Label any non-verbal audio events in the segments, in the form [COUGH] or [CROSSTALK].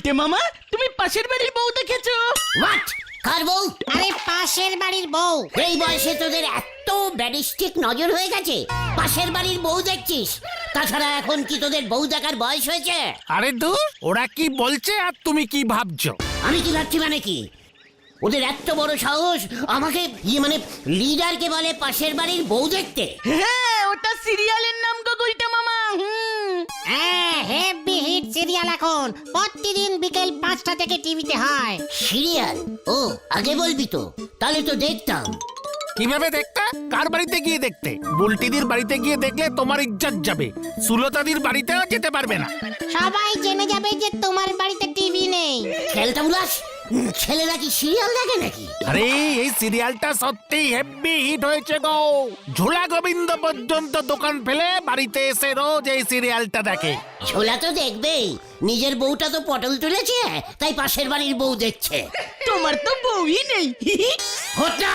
গুলটে মামা তুমি পাশের বাড়ির বউ দেখেছ? হোয়াট কার বউ? আরে পাশের বাড়ির বউ। এই বয়সে তোদের এত ব্যাডিস্টিক নজর হয়ে গেছে? পাশের বাড়ির বউ দেখছিস? তাছাড়া এখন কি তোদের বউ দেখার বয়স হয়েছে? আরে দূর ওরা কি বলছে আর তুমি কি ভাবছ? আমি কি ভাবছি মানে কি? ওদের এত বড় সাহস আমাকে ইয়ে মানে লিডারকে বলে পাশের বাড়ির বউ দেখতে। হ্যাঁ ওটা সিরিয়ালের নাম গো গুলটে মামা হুম। হ্যাঁ হেভি হিট সিরিয়াল এখন। প্রতিদিন বিকেল পাঁচটা থেকে টিভিতে হয়। সিরিয়াল ও আগে বলবি তো। তাহলে তো দেখতাম। কীভাবে দেখতে? কার বাড়িতে গিয়ে দেখতে? বুলটিদির বাড়িতে গিয়ে দেখলে তোমার ইজ্জত যাবে। সুলতাদির বাড়িতেও যেতে পারবে না। সবাই জেনে যাবে যে তোমার বাড়িতে টিভি নেই। খেলতা বুলাস ছেলেরা কি সিরিয়াল দেখে নাকি? আরে এই সিরিয়ালটা সত্যি হেভি হিট হয়েছে গো। ঝোলা গোবিন্দ পর্যন্ত দোকান ফেলে বাড়িতে এসে রোজ এই সিরিয়ালটা দেখে। ছোলা তো দেখবেই। নিজের বউটা তো পটল তুলেছে তাই পাশের বাড়ির বউ দেখছে। তোমার তো বউই নেই। হোটা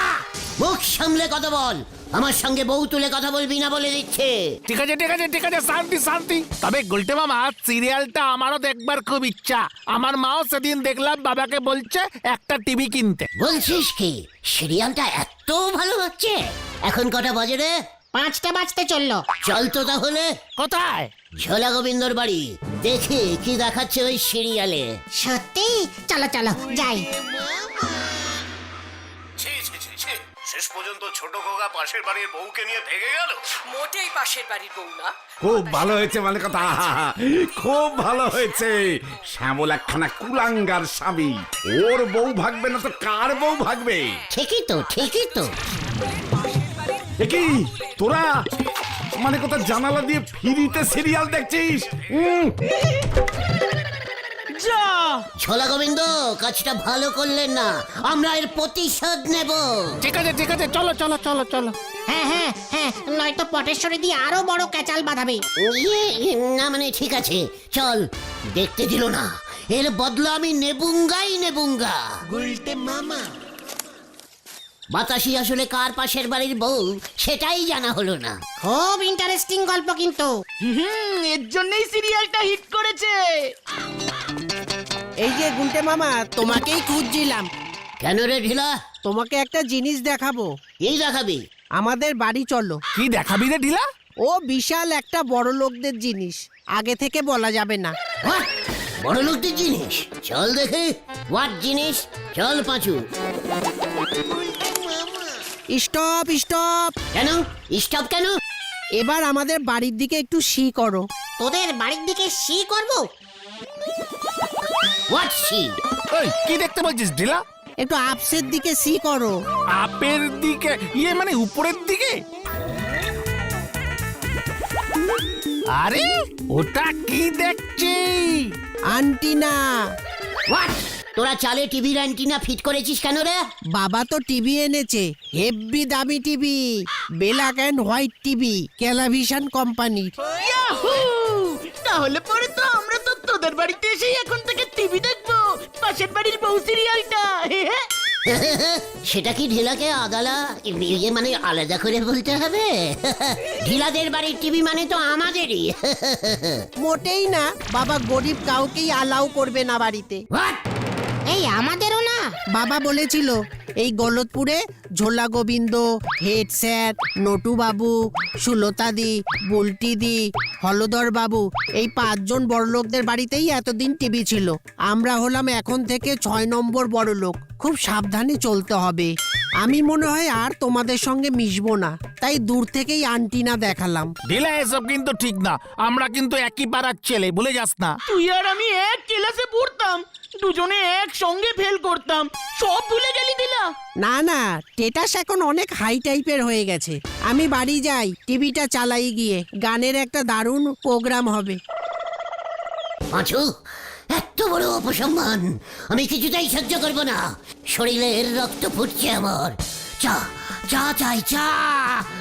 মুখ সামলে কথা বল। আমার সঙ্গে বউ তুলে কথা বলবি না বলে দিচ্ছে। ঠিক আছে ঠিক আছে ঠিক আছে শান্তি শান্তি। তবে গুলটে মামা সিরিয়ালটা আমারও দেখবার খুব ইচ্ছা। আমার মাও সেদিন দেখলাম বাবাকে বলছে একটা টিভি কিনতে। বলছিস কি? সিরিয়ালটা এত ভালো হচ্ছে। এখন কটা বাজে রে? পাঁচটা বাজতে চলল। চল তো তাহলে। কোথায়? ঝোলা গোবিন্দর বাড়ি। দেখি কি দেখাচ্ছে ওই সিরিয়ালে। সত্যি? চলো চলো যাই। পর্যন্ত ছোট খোকা পাশের বাড়ির বউকে নিয়ে ভেগে গেল? মোটেই পাশের বাড়ির বউ না। খুব ভালো হয়েছে মানে কথা। খুব ভালো হয়েছে। শ্যামল একখানা কুলাঙ্গার স্বামী। ওর বউ ভাগবে না তো কার বউ ভাগবে? ঠিকই তো ঠিকই তো। কি তোরা মানে কথা জানালা দিয়ে ফিরিতে সিরিয়াল দেখছিস? উম, ছোলা গোবিন্দ কাজটা ভালো করলেন না আমরা এর প্রতিশোধ নেব। ঠিক আছে ঠিক আছে চলো চলো চলো চলো। হ্যাঁ হ্যাঁ হ্যাঁ নয়তো পটেশ্বরী দিয়ে আরও বড় ক্যাচাল বাঁধাবে। ইয়ে, না মানে ঠিক আছে চল দেখতে দিল না। এর বদলা আমি নেবুঙ্গাই নেবুঙ্গা। গুলটে মামা। বাতাসি আসলে কার পাশের বাড়ির বউ সেটাই জানা হলো না। খুব ইন্টারেস্টিং গল্প কিন্তু। হুম এর জন্যই সিরিয়ালটা হিট করেছে। এই যে গুলটে মামা তোমাকেই খুঁজছিলাম। কেন রে ঢিলা? তোমাকে একটা জিনিস দেখাবো। এই দেখাবি? আমাদের বাড়ি চলো। কি দেখাবি রে ঢিলা? ও বিশাল একটা বড় লোকদের জিনিস। আগে থেকে বলা যাবে না? বড় লোকদের জিনিস। চল দেখে হোয়াট জিনিস? চল পাঁচু। Stop stop. কেন? স্টপ কেন? এবার আমাদের বাড়ির দিকে একটু সি করো। তোদের বাড়ির দিকে সি করব? হোয়াট সি ওই কি দেখতে বলছিস ঢিলা? একটু আপসের দিকে সি করো। আপের দিকে? ইয়ে মানে উপরের দিকে? আরে ওটা কি দেখছি আন্টিনা। হোয়াট তোরা চালে টিভির অ্যান্টিনা ফিট করেছিস কেন রে? বাবা তো টিভি এনেছে হেভি দামি TV black and white TV ক্যালাভিশন কোম্পানির। তাহলে পরে তো আমরা তোদের বাড়িতে এসেই এখন থেকে টিভি দেখব। পাশের বাড়ির বউ সিরিয়ালটা। [LAUGHS] সেটা কি ঢিলাকে আদালা ইয়ে মানে আলাদা করে বলতে হবে? [LAUGHS] ঢিলাদের বাড়ির টিভি মানে তো আমাদেরই। [LAUGHS] মোটেই না। বাবা গরিব কাউকেই অ্যালাউ করবে না বাড়িতে। এই আমাদেরও না। বাবা বলেছিল এই গলতপুরে ঝোলা গোবিন্দ, হেড স্যার, নটু বাবু সুলতাদি বুলটিদি হলদর বাবু, এই পাঁচজন বড়লোকদের বাড়িতেই এতদিন টিভি ছিল। আমরা হলাম এখন থেকে ছয় নম্বর বড়লোক। খুব সাবধানে চলতে হবে। আমি মনে হয় আর তোমাদের সঙ্গে মিশবো না। তাই দূর থেকেই আন্টিনা দেখালাম। ঢিলা এসব কিন্তু ঠিক না। আমরা কিন্তু একই পাড়ার ছেলে ভুলে যাস না। তুই আর আমি এক ক্লাসে পড়তাম। দুজনে একসঙ্গে ফেল করতাম। সব ভুলে গেলি দিলা? না না টেটাস এখন অনেক হাই টাইপের হয়ে গেছে। আমি বাড়ি যাই টিভিটা চালাই গিয়ে। গানের একটা দারুণ প্রোগ্রাম হবে। পাঁচু এত বড় অপসম্মান! আমি কিছুতেই সহ্য করব না। শরীরের রক্ত ফুটছে আমার। চা চা চাই চা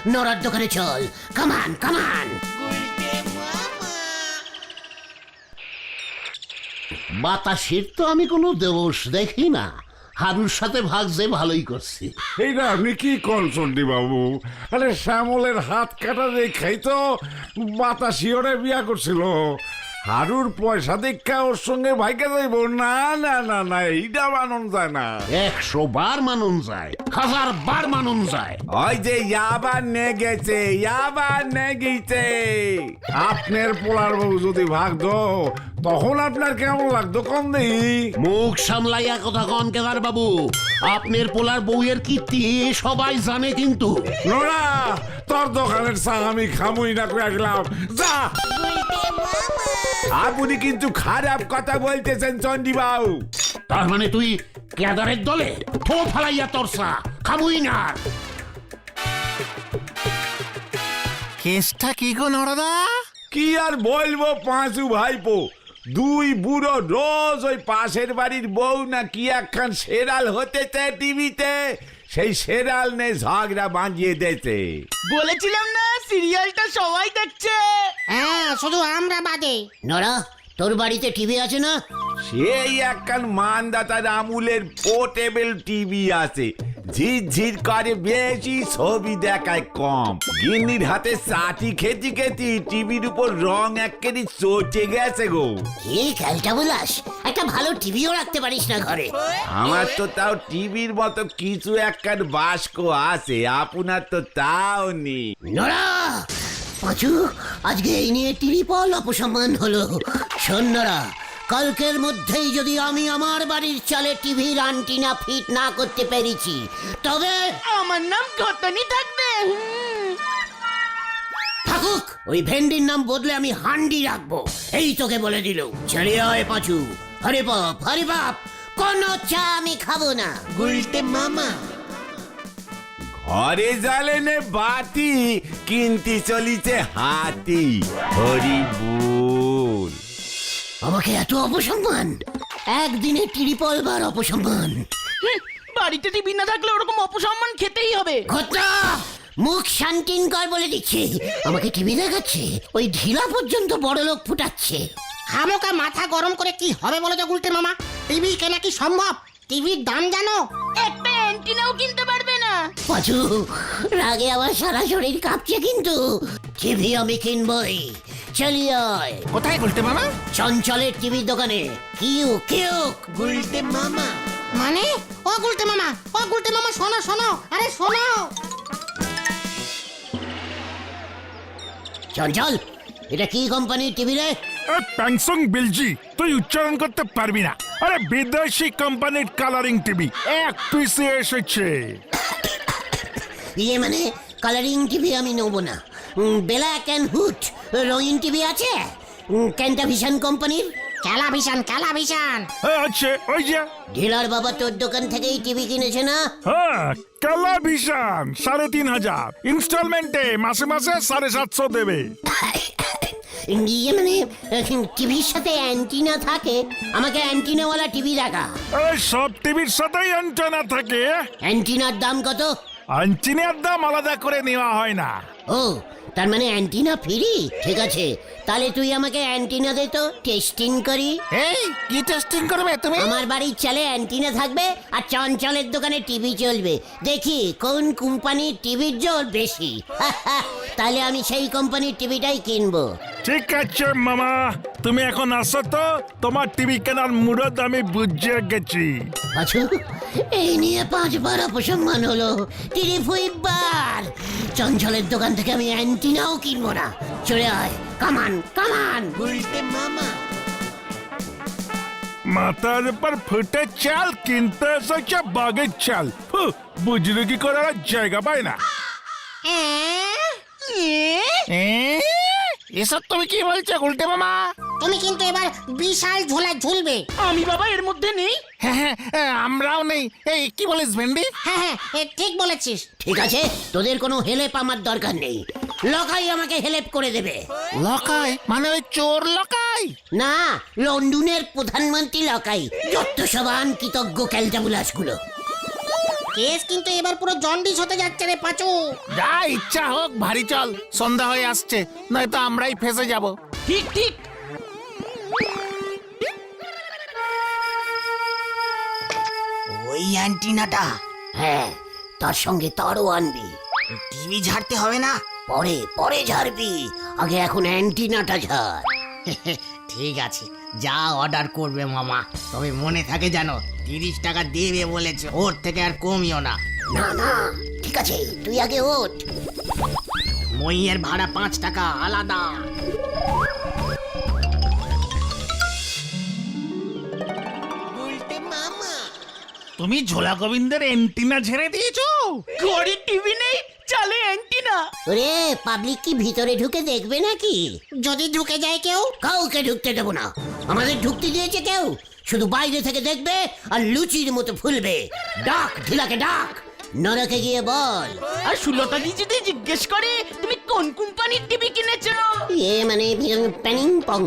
নড়ার দোকানে চল। কামান কামান বাতাসের তো আমি কোনো দেবস দেখি না। হারুর সাথে ভাগছে ভালোই করছি। এইটা আপনি কি কনসন্ডি বাবু? আরে শ্যামলের হাত কাটা রেখাই তো বাতাসি ওরে বিয়া করছিল। হারুর পয়সা দেখা ওর সঙ্গে ভাইকে যাইব না না না না এইটা মানন যায় না। একশো বার মানুন যায় হাজার বার মানুন যায়। ওই যে ইয়াবার নে গেছে ইয়াবার নে গেছে আপনার পোলার বউ যদি ভাগতো তখন আপনার কেমন লাগতো কম নেই মুখ সামলাইয়া কথা কন কেদার বাবু আপনার পোলার বউয়ের কীর্তি সবাই জানে কিন্তু। নোরা তোর দোকানের চা আমি খামুই না করে গেলাম। যা। আপনি কিন্তু খারাপ কথা বলতেছেন চন্ডিবাবু। তার মানে তুই কেদারের দলে থো ফালাইয়া তরসা খাবুই না। কেসটা কি গো নরদা? কি আর বলব পাঁচু ভাইপো? দুই বুড়ো রোজ ওই পাশের বাড়ির বউ না কি একখান সেরাল হতে হতেছে টিভিতে? সেই সেরাল নে ঝগড়া বাঁধিয়ে দেতে। বলেছিলাম না সিরিয়ালটা সবাই দেখছে। হ্যাঁ শুধু আমরা বাদে। নরা তোর বাড়িতে টিভি আছে না? সেই একখান মানদাতার আমুলের পোর্টেবল টিভি আছে। ঝিরঝির করে বেশি ছবি দেখায় কম। গিন্নির হাতে চাটি খেতি খেতি টিভির উপর রং একেবারে চটে গেছে গো। কি খেলটা বলাস একটা ভালো টিভিও রাখতে পারিস না ঘরে। আমার তো তাও টিভির মতো কিছু একখান বাস্ক আছে আপনার তো তাও নেই। নরা পাঁচু আজকে এই নিয়ে ত্রিপল অপসম্মান হলো। শোন নরা কালকের মধ্যেই যদি আমি আমার বাড়ির চালে টিভির আন্টিনা ফিট না করতে পেরেছি তবে আমার নাম কতনি থাকবে থাকুক ওই ভেন্ডির নাম বদলে আমি হান্ডি রাখব এই তোকে বলে দিল। চলে আয় পাঁচু। হরে বাপ হরে বাপ কোনো চা আমি খাব না। গুলটে মামা। ঘরে জ্বালেনে বাতি কিনতে চলিছে হাতি। হরি বল আমাকে এত অপসম্মান? একদিনে ত্রিপল বার অপসম্মান বাড়িতে টিভি না থাকলে ওরকম অপসম্মান খেতেই হবে। মুখ শান্তিন কর বলে দিচ্ছি। আমাকে টিভি দেখাচ্ছে ওই ঢিলা পর্যন্ত বড় লোক ফুটাচ্ছে। খামোকা মাথা গরম করে কি হবে বলো তো গুলটে মামা? টিভি কেনা কি সম্ভব? টিভির দাম জানো? একটা অ্যান্টিনাও কিনতে পারবে না। পাচু রাগে আমার সারা শরীর কাঁপছে কিন্তু। টিভি আমি কিনবই। চলিয়ে আয়। কোথায় গুলটে মামা? চঞ্চলের টিভির দোকানে। কিউ কিউ গুলটে মামা। মানে? ও গুলটে মামা ও গুলটে মামা শোনো শোনো আরে শোনো। চঞ্চল এটা কি কোম্পানির টিভি রে? প্যাংসং বিলজি তুই উচ্চারণ করতে পারবি না। আরে বিদেশি কোম্পানির কালারিং টিভি এক পিসে এসেছে। ইয়ে মানে কালারিং টিভি আমি নেব না। ব্ল্যাক অ্যান্ড হুট রঙিন টিভি আছে? ক্যান্টাভিশন কোম্পানির? ভীষণ হ্যাঁ, আছে। ওই যে। ডিলার বাবা তোর দোকান থেকেই টিভি কিনেছে না? হ্যাঁ কালা ভিশন সাড়ে তিন হাজার। ইনস্টলমেন্টে মাসে মাসে সাড়ে সাতশো দেবে। ইয়ে মানে টিভির সাথে অ্যান্টিনা থাকে। আমাকে অ্যান্টিনাওয়ালা টিভি দেখা। এই সব টিভির সাথেই অ্যান্টেনা থাকে। অ্যান্টিনার দাম কত? অ্যান্টিনার দাম আলাদা করে নেওয়া হয় না। ও তার মানে অ্যান্টিনা ফ্রি? ঠিক আছে। তাহলে তুই আমাকে অ্যান্টিনা দে তো টেস্টিং করি। এই কি টেস্টিং করবে তুমি? আমার বাড়ির চালে অ্যান্টিনা থাকবে আর চঞ্চলের দোকানে টিভি চলবে। দেখি কোন কোম্পানির টিভির জোর বেশি? [LAUGHS] তাহলে আমি সেই কোম্পানির টিভিটাই কিনবো। ঠিক আছে মামা। তুমি এখন আসো তো। তোমার টিভি কেনার মুরত আমি বুঝে গেছি। আচ্ছা এই নিয়ে পাঁচবার অপসম্মান হলো। তিরি ফুইবার চঞ্চলের দোকান থেকে আমি অ্যান্টিনাও কিনবো না চলে আয় কামান কামান গুলটে মামা মাথার উপর ফুটে চাল কিনতে এসেছে বাগের চাল ফু, বুঝলে কি করার আর জায়গা পায় না এ? এসব তুমি কি বলছো উল্টে মামা তুমি কিন্তু এবার বিশাল ঝোলা ঝুলবে। আমি বাবা এর মধ্যে নেই? হ্যাঁ হ্যাঁ আমরাও নেই। এই কি বলিস ভেন্ডি? হ্যাঁ হ্যাঁ এ ঠিক বলেছিস। ঠিক আছে তোদের কোনো হেলেপ আমার দরকার নেই। লকাই আমাকে হেল্প করে দেবে। লকাই? মানে ওই চোর লকাই? না লন্ডনের প্রধানমন্ত্রী লকাই যত সবান কৃতজ্ঞ ক্যালটাবুলাসগুলো। কেস কিন্তু এবার পুরো জন্ডিস হতে যাচ্ছে রে পাচু। যা ইচ্ছা হোক ভারী চল সন্ধ্যা হয়ে আসছে নয়তো আমরাই ফেসে যাব। ঠিক ঠিক ওই অ্যান্টিনাটা। হ্যাঁ তার সঙ্গে তারও আনবি। টিভি ঝাড়তে হবে না? পরে পরে ঝাড়বি। আগে এখন অ্যান্টিনাটা ঝাড়। [LAUGHS] ঠিক আছে যা অর্ডার করবে মামা। তবে মনে থাকে জানো তিরিশ টাকা দেবে বলেছে। ওর থেকে আর কমিও না। না না ঠিক আছে তুই আগে ওঠ। মইয়ের ভাড়া পাঁচ টাকা আলাদা। তুমি ঝোলা গোবিন্দের এন্টিনা ঝেড়ে দিয়েছ? ঘরে টিভি নেই চালে অ্যান্টিনা। ওরে পাবলিক কি ভিতরে ঢুকে দেখবে নাকি? যদি ঢুকে যায় কেউ কাউকে ঢুকতে দেবো না। আমাদের ঢুকতে দিয়েছে কেউ। শুধু বাইরে থেকে দেখবে আর লুচির মতো ফুলবে। ডাক ঢিলাকে ডাক। নরকে গিয়ে বল। আর সুলতাদি যদি জিজ্ঞেস করে তুমি কোন কোম্পানির টিভি কিনেছো? এ মানে প্যানিং পং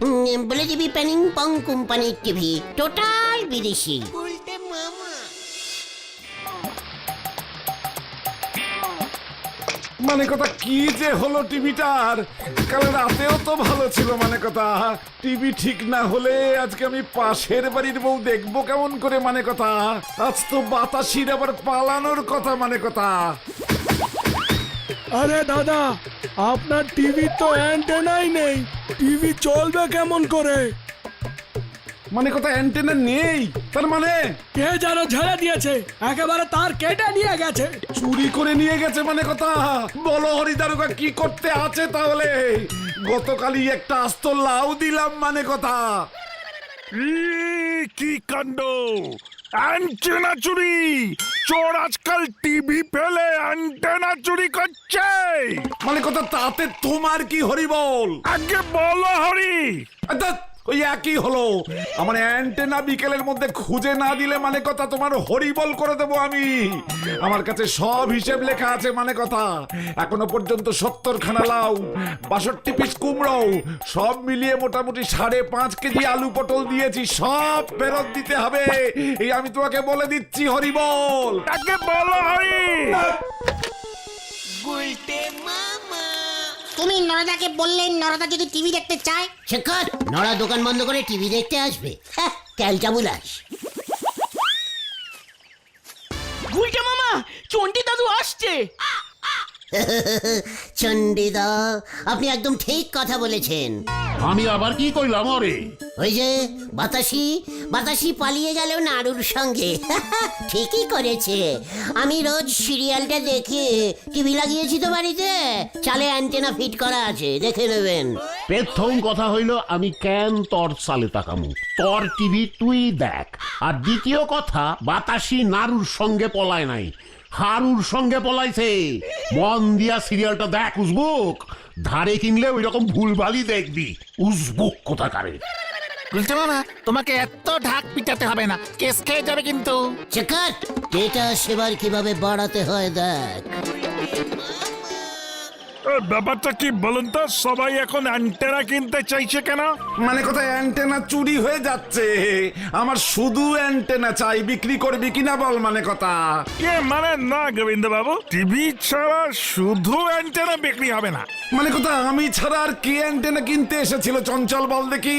উম, বলে দিবি প্যানিং পং কোম্পানির টিভি। টোটাল বিদেশি। মানে কথা কি যে হলো টিভিটার কাল রাতেও তো ভালো ছিল মানে কথা। টিভি ঠিক না হলে আজকে আমি পাশের বাড়ির বউ দেখব কেমন করে মানে কথা। আজ তো বাতাসির আবার পালানোর কথা মানে কথা। আরে দাদা আপনার টিভি তো অ্যান্টেনাই নেই। টিভি চলবে কেমন করে? মানে কথা অ্যান্টেনা নেই? তার মানে? কে যেন ঝেড়ে দিয়েছে একেবারে তার কেটে নিয়ে গেছে। চুরি করে নিয়ে গেছে মানে কথা? বলো হরিদারুকা কি করতে আছে তাহলে? গতকালই একটা আস্ত লাউ দিলাম মানে কথা। কি কাণ্ড? অ্যান্টেনা চুরি। চোর আজকাল টিভি ফেলে অ্যান্টেনা চুরি করছে। মানে কথা তাতে তোমার কি হরি বল? আগে বলো হরি। আচ্ছা, ওই একই হলো। আমার অ্যান্টেনা বিকেলের মধ্যে খুঁজে না দিলে মানে কথা তোমার হরিবল করে দেবো আমি। আমার কাছে সব হিসেব লেখা আছে মানে কথা। এখনও পর্যন্ত সত্তর খানা লাউ বাষট্টি পিস কুমড়ো সব মিলিয়ে মোটামুটি সাড়ে পাঁচ কেজি আলু পটল দিয়েছি সব ফেরত দিতে হবে। এই আমি তোমাকে বলে দিচ্ছি হরিবল। আগে বলো হরি। তুমি নরদাকে বললে নরদা যদি টিভি দেখতে চায়? শেখর নড়া দোকান বন্ধ করে টিভি দেখতে আসবে। হ্যাঁ, ক্যালটা বুলাস। গুলটা মামা চন্ডি দাদু আসছে। [LAUGHS] চন্ডিদা আপনি একদম ঠিক কথা বলেছেন। আমি আবার কি কইলাম ওরে? ওই যে বাতাসি বাতাসি পালিয়ে গেল নাড়ুর সঙ্গে। [LAUGHS] ঠিকই করেছে। আমি রোজ সিরিয়ালটা দেখে টিভি লাগিয়েছি তো বাড়িতে। চালে অ্যান্টেনা ফিট করা আছে দেখে নেবেন। প্রথম কথা হইল আমি কেন তোর সালে তাকামু? তোর টিভি তুই দেখ। আর দ্বিতীয় কথা বাতাসি নারুর সঙ্গে পলায় নাই। হারুর সঙ্গে পলাইছে। মন দিয়া সিরিয়ালটা দেখ উজবুক। ধারে কিনলে ওই রকম ভুলভালই দেখবি। উজবুক কোথাকারে। বলছে না তোমাকে এত ঢাক পিটাতে হবে না কেস খেয়ে যাবে কিন্তু। চেকার ডেটা সেবার কীভাবে বাড়াতে হয় দেখ। ব্যাপারটা কি বলুন তো? সবাই এখন অ্যান্টেনা কিনতে চাইছে কেন? মানে কোথায় অ্যান্টেনা চুরি হয়ে যাচ্ছে? আমার শুধু অ্যান্টেনা চাই বিক্রি করবি কিনা বল মানে কথা। কে মানে না গোবিন্দ বাবু টিভি ছাড়া শুধু অ্যান্টেনা বিক্রি হবে না। মানে কথা আমি ছাড়া আর কে অ্যান্টেনা কিনতে এসেছিল? চঞ্চল বল দেখি।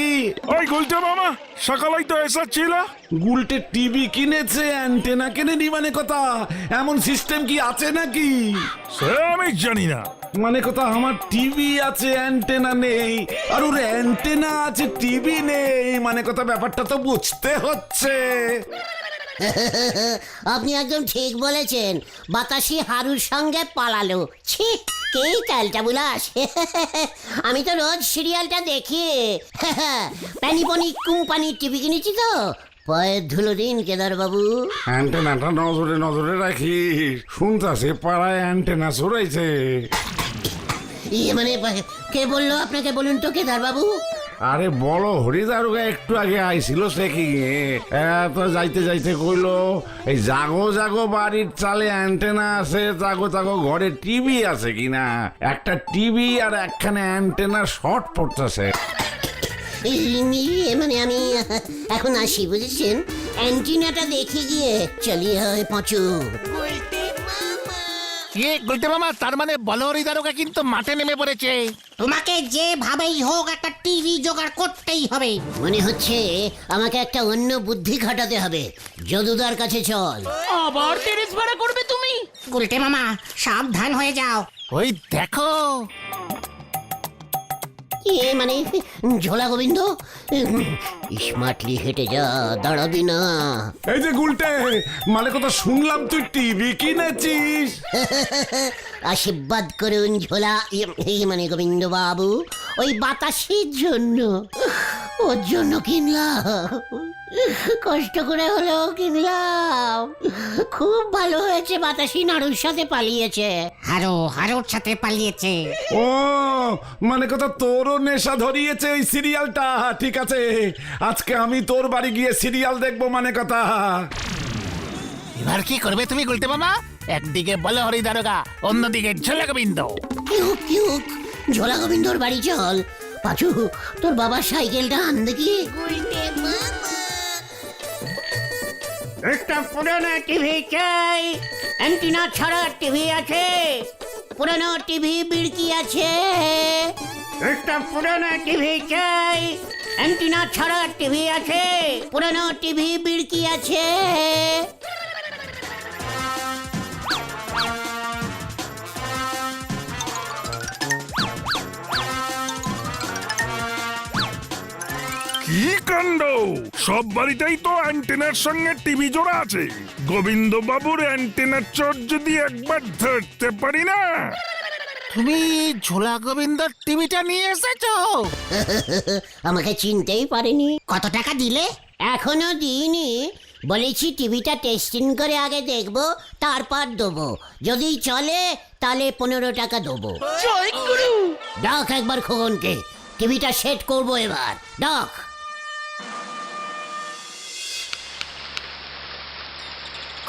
ওই গুলটে মামা সকালেই তো এসেছিল। গুলটে টিভি কিনেছে অ্যান্টেনা কিনেনি মানে কথা? এমন সিস্টেম কি আছে নাকি? সে আমি জানি না। মানে কথা আমার টিভি আছে অ্যান্টেনা নেই। আর ওর অ্যান্টেনা আছে টিভি নেই। মানে কথা ব্যাপারটা তো বুঝতে হচ্ছে। [LAUGHS] আপনি একদম ঠিক বলেছেন। বাতাসি হারুর সঙ্গে পালালো। ছি কে বুলাস? [LAUGHS] আমি তো রোজ সিরিয়ালটা দেখি। [LAUGHS] প্যানিপনি কোম্পানির টিভি কিনেছি তো। পায়ের ধুলো দিন কেদার বাবু অ্যান্টেনাটা নজরে নজরে রাখি শুনতাছে পাড়ায় অ্যান্টেনা সরাইছে ইয়ে মানে কে বলল আপনাকে বলুন তো কেদার বাবু আরে বলো হরিদারুগা একটু আগে আইছিল চেকিং এ এত যাইতে যাইতে কইলো এই জাগো জাগো বাড়ির চালে অ্যান্টেনা আছে জাগো জাগো ঘরে টিভি আছে কিনা একটা টিভি আর একখানে অ্যান্টেনা শর্ট পড়তেছে। মানে আমি এখন আসি বুঝেছেন? অ্যান্টিনাটা দেখে গিয়ে চলিয়ে হয় পাঁচু ইয়ে গুলটে মামা তার মানে বলহরি দারোগা কিন্তু মাঠে নেমে পড়েছে। তোমাকে যেভাবেই হোক একটা টিভি জোগাড় করতেই হবে। মনে হচ্ছে আমাকে একটা অন্য বুদ্ধি খাটাতে হবে। যদুদার কাছে চল। আবার টেরেস ভাড়া করবে তুমি? গুলটে মামা সাবধান হয়ে যাও। ওই দেখো। এ মানে ঝোলা গোবিন্দ? স্মার্টলি হেঁটে যা দাঁড়াবি না। এই যে গুলটে মানে কথা শুনলাম তুই টিভি কিনেছিস। [LAUGHS] আশীর্বাদ করুন ঝোলা ইয়ে- এই মানে গোবিন্দ বাবু ওই বাতাসের জন্য। ওর জন্য কিনলাম। কষ্ট করে হলেও কিনলাম। খুব ভালো হয়েছে বাতাসি নাড়ুর সাথে পালিয়েছে। হারো হারোর সাথে পালিয়েছে। ও মানে কথা তোরও নেশা ধরিয়েছে ওই সিরিয়ালটা। ঠিক আছে আজকে আমি তোর বাড়ি গিয়ে সিরিয়াল দেখব মানে কথা। এবার কি করবে তুমি গুলটে মামা? একদিকে বলো হরি দারোগা অন্যদিকে ঝোলা গোবিন্দ। কিউক কিউক ঝোলা গোবিন্দর বাড়ি চল। পাচু তোর বাবার সাইকেলটা আন দেখি একটা পুরনো টিভি চাই। অ্যান্টিনা ছাড়া টিভি আছে। পুরনো টিভি বিড়কি আছে। একটা পুরনো টিভি চাই। অ্যান্টিনা ছাড়া টিভি আছে, পুরনো টিভি বিড়কি আছে। কি কাণ্ড? সব বাড়িতেই তো অ্যান্টেনার সঙ্গে টিভি জোড়া আছে। গোবিন্দ বাবুর অ্যান্টেনার চোর যদি একবার ধরতে পারি না? তুমি ঝোলা গোবিন্দর টিভিটা নিয়ে এসেছ? আমাকে চিনতেই পারেনি। কত টাকা দিলে? এখনও দিইনি। বলেছি টিভিটা টেস্টিং করে আগে দেখব তারপর দেবো। যদি চলে তাহলে পনেরো টাকা দেবো। ডাক একবার খোকনকে। টিভিটা সেট করব এবার। ডাক।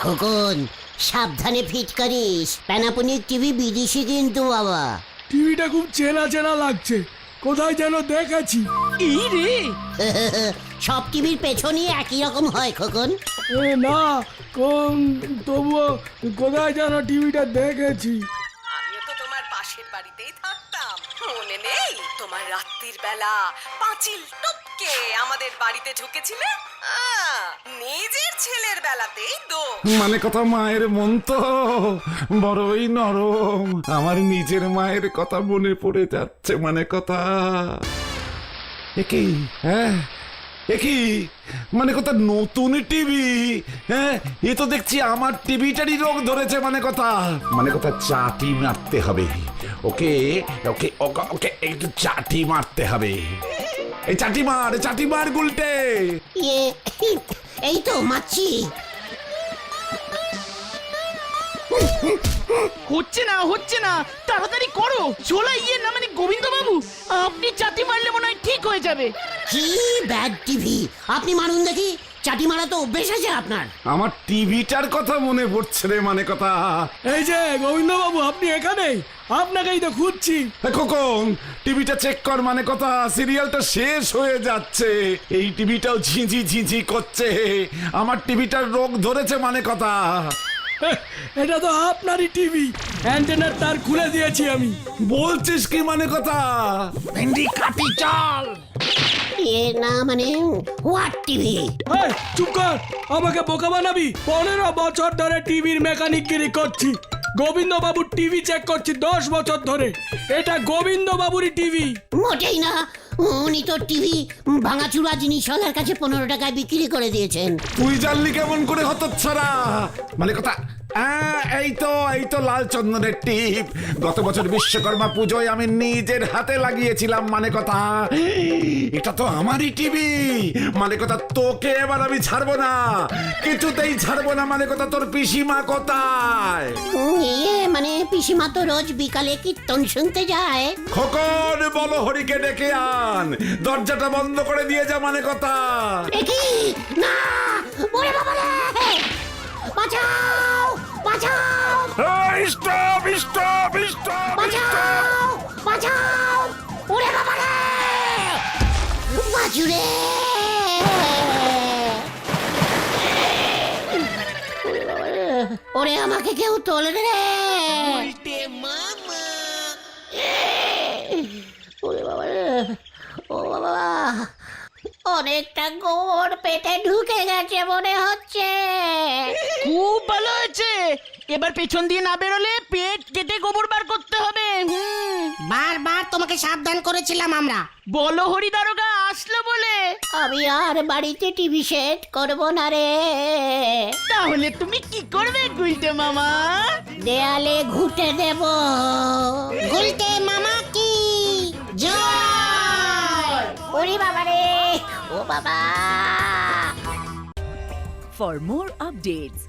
খোকন সাবধানে ফিট করিস। প্যানাপনিক টিভি বিদেশি কিন্তু বাবা। টিভিটা খুব চেনা চেনা লাগছে। কোথায় যেন দেখেছি। এই রে! [LAUGHS] সব টিভির পেছনই একই রকম হয় খোকন। এ না কোন তবুও কোথায় যেন টিভিটা দেখেছি। আমিও তো তোমার পাশের বাড়িতেই থাকতাম মনে নেই? তোমার রাত্রির বেলা পাঁচিল টপকে আমাদের বাড়িতে ঢুকেছিলে? নিজের ছেলের বেলাতেই দো। মানে কথা মায়ের মন তো বড়ই নরম। আমার নিজের মায়ের কথা মনে পড়ে যাচ্ছে মানে কথা। একই হ্যাঁ? একই মানে কথা নতুন টিভি? হ্যাঁ? এ তো দেখছি আমার টিভিটারই রোগ ধরেছে মানে কথা। মানে কথা চাটি মারতে হবে। ওকে? ওকে ওকে ওকে, একটু চাটি মারতে হবে। এই চাটি মার চাটি মার গুলটে। ইয়ে এই তো মাছি হচ্ছে না হচ্ছে না। তাড়াতাড়ি করো। ঝোলা ইয়ে না মানে গোবিন্দ বাবু আপনি চাতি মারলে মনে হয় ঠিক হয়ে যাবে। কি ব্যাড টিভি আপনি মারুন দেখি। চাটি মারা তো অভ্যেস আছে আপনার। আমার টিভিটার কথা মনে পড়ছে রে মানে কথা। এই যে গোবিন্দ বাবু আপনি এখানে? আপনাকেই তো খুঁজছি। খোকন টিভিটা চেক কর মানে কথা। সিরিয়ালটা শেষ হয়ে যাচ্ছে। এই টিভিটাও ঝিঁঝি ঝিঝি করছে। আমার টিভিটার রোগ ধরেছে মানে কথা। এটা তো আপনারই টিভি। অ্যান্টেনার তার খুলে দিয়েছি আমি। বলছিস কি মানে কথা? ভেন্ডি কাটি চল। এ না মানে হোয়াট টিভি? এই, চুপ কর। আমাকে বোকা বানাবি? পনেরো বছর ধরে টিভির মেকানিকগিরি করছি। গোবিন্দ বাবুর টিভি চেক করছি দশ বছর ধরে। এটা গোবিন্দ বাবুরই টিভি। মোটেই না। উনি তো টিভি ভাঙাচুরা জিনিসওয়ালার কাছে পনেরো টাকায় বিক্রি করে দিয়েছেন। তুই জানলি কেমন করে হতচ্ছাড়া। মানে কথা আহ, এই তো এই তো লাল চন্দনের টিপ। গত বছর বিশ্বকর্মা পুজোয় আমি নিজের হাতে লাগিয়েছিলাম মানে কথা এটা তো আমারই টিভি। মানে কথা তোকে এবার আমি ছাড়বো না। কিছুতেই ছাড়বো না মানে কথা তোর পিসিমা কোথায়? ইয়ে মানে পিসিমা তো রোজ বিকালে কীর্তন শুনতে যায়। খোকন বলো হরিকে ডেকে আন। দরজাটা বন্ধ করে দিয়ে যা মানে কথা। না! ওরে বাবা রে স্টপ স্টপ স্টপ বাঁচাও বাঁচাও! ওরে বাবা রে বাজুরে ওরে বাবা রে, ওরে আমাকে কেউ তোলে রে! ওরে বাবা রে ও বাবা! অনেকটা গোবর পেটে ঢুকে গেছে মনে হচ্ছে। খুব ভালো হয়েছে। এবার পেছন দিয়ে না বেরোলে পেট কেটে গোবর বার করতে হবে। হুম। বারবার তোমাকে সাবধান করেছিলাম আমরা। বলো হরি দারোগা আসলো বলে। আমি আর বাড়িতে টিভি সেট করব না রে। তাহলে তুমি কি করবে গুলটে মামা? দেয়ালে ঘুটে দেব। গুলতে মামা কি? জয়! ওরে বাবা রে ও বাবা। For more updates,